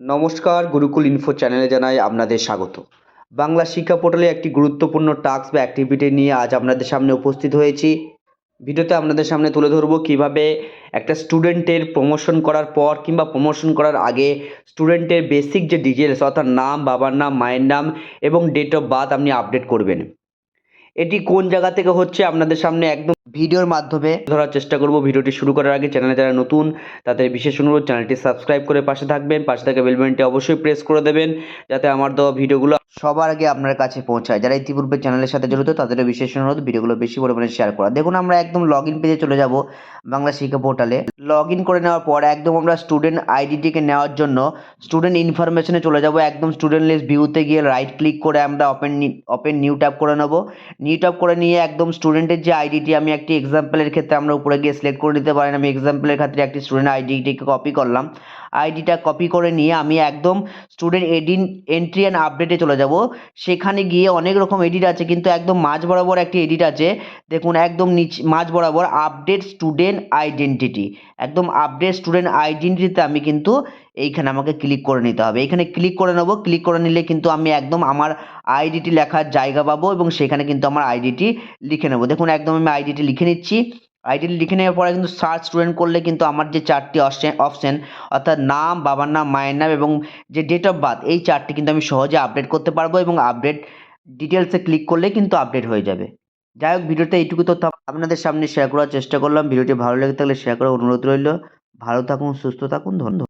নমস্কার, গুরুকুল ইনফো চ্যানেলে জানাই আপনাদের স্বাগত। বাংলা শিক্ষা পোর্টালে একটি গুরুত্বপূর্ণ টাস্ক বা অ্যাক্টিভিটি নিয়ে আজ আপনাদের সামনে উপস্থিত হয়েছি। ভিডিওতে আপনাদের সামনে তুলে ধরবো কীভাবে একটা স্টুডেন্টের প্রমোশন করার পর কিংবা প্রমোশন করার আগে স্টুডেন্টের বেসিক যে ডিটেলস অর্থাৎ নাম, বাবার নাম, মায়ের নাম এবং ডেট অফ বার্থ আপনি আপডেট করবেন। এটি কোন জায়গা থেকে হচ্ছে আপনাদের সামনে একদম ভিডিওর মাধ্যমে। ধরার চেষ্টা করব ভিডিওটি শুরু করার আগে চ্যানেলে যারা নতুন, তাদের বিশেষ অনুরোধ, চ্যানেলটি সাবস্ক্রাইব করে পাশে থাকবেন, পাশে থাকা বেলবেনটি অবশ্যই প্রেস করে দেবেন, যাতে আমার দেওয়া ভিডিওগুলো সবার আগে আপনার কাছে পৌঁছায়। যারা ইতিপূর্বে চ্যানেলের সাথে জড়িত, তাদেরও বিশেষ অনুরোধ, ভিডিওগুলো বেশি পরিমাণে শেয়ার করা। দেখুন, আমরা একদম লগ ইন পেজে চলে যাব বাংলা শিক্ষা পোর্টালে লগ ইন করে নেওয়ার পর একদম আমরা স্টুডেন্ট আইডিটিকে নেওয়ার জন্য স্টুডেন্ট ইনফরমেশনে চলে যাব। একদম স্টুডেন্ট লিস্ট ভিউতে গিয়ে রাইট ক্লিক করে আমরা ওপেন ওপেন নিউ ট্যাব করে নেব। নিউ ট্যাব করে নিয়ে একদম স্টুডেন্টের যে আইডিটি আমি একটি এক্সাম্পলের ক্ষেত্রে আমরা উপরে গিয়ে সিলেক্ট করে নিতে পারেন। আমি এক্সাম্পলের ক্ষেত্রে একটি স্টুডেন্ট আইডিটিকে কপি করলাম। আইডিটা কপি করে নিয়ে আমি একদম স্টুডেন্ট এডিন এন্ট্রি অ্যান্ড আপডেটে চলে যাব। সেখানে গিয়ে অনেক রকম এডিট আছে, কিন্তু একদম মাঝ বরাবর একটি এডিট আছে। দেখুন, একদম নিচ, মাঝ বরাবর আপডেট স্টুডেন্ট আইডেন্টিটি একদম আপডেট স্টুডেন্ট আইডেন্টিটিতে আমি কিন্তু এইখানে আমাকে ক্লিক করে নিতে হবে। এখানে ক্লিক করে নেব। ক্লিক করে নিলে কিন্তু আমি একদম আমার আইডিটি লেখার জায়গা পাবো এবং সেখানে কিন্তু আমার আইডিটি লিখে নেব। দেখুন, একদম আমি আইডিটি লিখে নিচ্ছি। আইডিটি লিখে নেওয়ার পরে কিন্তু সার্চ স্টুডেন্ট করলে কিন্তু আমার যে চারটি অপশন অর্থাৎ নাম, বাবার নাম, মায়ের নাম এবং যে ডেট অফ বার্থ এই চারটি কিন্তু আমি সহজে আপডেট করতে পারব এবং আপডেট ডিটেলসে ক্লিক করলে কিন্তু আপডেট হয়ে যাবে। যাই হোক, ভিডিওতে এইটুকু তথ্য আপনাদের সামনে শেয়ার করার চেষ্টা করলাম। ভিডিওটি ভালো লেগে থাকলে শেয়ার করার অনুরোধ রইল। ভালো থাকুন, সুস্থ থাকুন, ধন্যবাদ।